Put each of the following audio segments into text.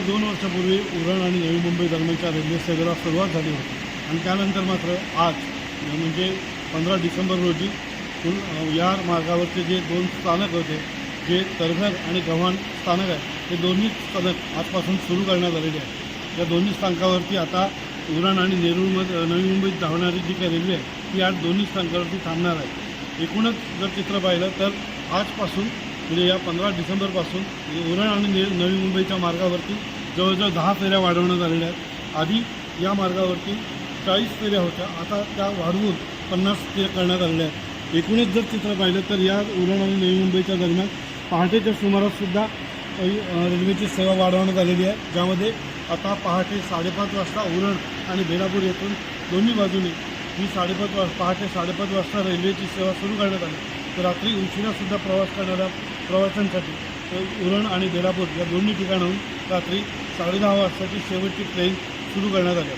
गेल्या दोन वर्षापूर्वी उरण आणि नवी मुंबई दरम्यानच्या रेल्वे सेवेला सुरुवात झाली होती. आणि त्यानंतर मात्र आज म्हणजे पंधरा डिसेंबर रोजी या मार्गावरचे जे दोन स्थानक होते जे तरघर आणि गव्हाण स्थानक आहे ते दोन्ही स्थानक आजपासून सुरू करण्यात आलेले आहे या दोन्ही स्थानकावरती आता उरण आणि नेरूळमध्ये नवी मुंबईत धावणारी जी काही रेल्वे आहे ती आज दोन्ही स्थानकावरती थांबणार आहे. एकूणच जर चित्र पाहिलं तर आजपासून म्हणजे या पंधरा डिसेंबरपासून म्हणजे उरण आणि नवी मुंबईच्या मार्गावरती जवळजवळ दहा फेऱ्या वाढवण्यात आलेल्या आहेत. आधी या मार्गावरती चाळीस फेऱ्या होत्या आता त्या वाढवून पन्नास फेऱ्या करण्यात आलेल्या आहेत. एकूणच जर चित्र पाहिलं तर या उरण आणि नवी मुंबईच्या दरम्यान पहाटेच्या सुमाराससुद्धा रेल्वेची सेवा वाढवण्यात आलेली आहे. ज्यामध्ये आता पहाटे साडेपाच वाजता उरण आणि बेलापूर येथून दोन्ही बाजूने ही साडेपाच वाज पहाटे साडेपाच वाजता रेल्वेची सेवा सुरू करण्यात आली. तर रात्री उशिरासुद्धा प्रवास करणाऱ्या प्रवाशांसाठी उरण आणि बेलापूर या दोन्ही ठिकाणाहून रात्री साडेदहा वाजताची शेवटची ट्रेन सुरू करण्यात आली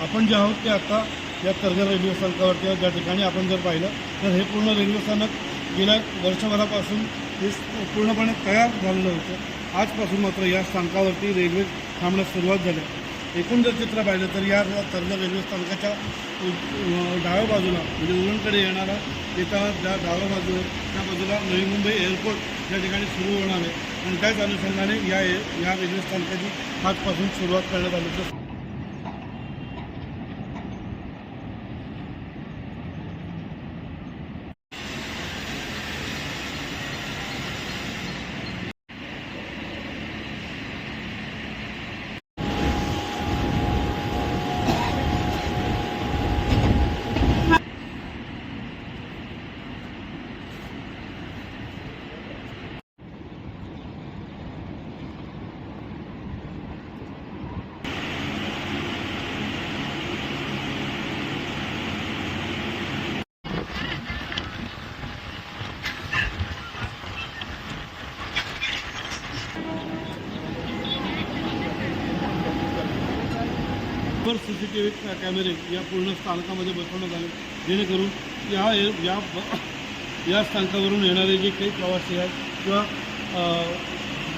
आपण जे आहोत ते आता या कर्जत रेल्वे स्थानकावरती आहोत, ज्या ठिकाणी आपण जर पाहिलं तर हे पूर्ण रेल्वे स्थानक गेल्या वर्षभरापासून हे पूर्णपणे तयार झालेलं होतं. आजपासून मात्र या स्थानकावरती रेल्वे थांबण्यास सुरुवात झाली एकूण जर चित्र पाहिलं तर या कर्जत रेल्वे स्थानकाच्या डाव्या बाजूला म्हणजे उरणकडे येणारा येता ज्या डाव्या बाजूला त्या बाजूला नवी मुंबई एअरपोर्ट या ठिकाणी सुरू होणार आहे. आणि त्याच अनुषंगाने या ए- या रेल्वे स्थानकाची आजपासून सुरुवात करण्यात आली तर पर सी सी टी व्ही कॅमेरे या पूर्ण स्थानकामध्ये बसवण्यात आले. जेणेकरून या या या स्थानकावरून येणारे जे काही प्रवासी आहेत किंवा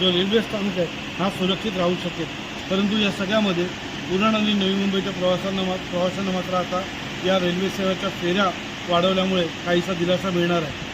जो रेल्वे स्थानक आहे हा सुरक्षित राहू शकेल. परंतु या सगळ्यामध्ये उरण आणि नवी मुंबईच्या प्रवाशांना मा प्रवाशांना मात्र आता या रेल्वे सेवेच्या फेऱ्या वाढवल्यामुळे काहीसा दिलासा मिळणार आहे.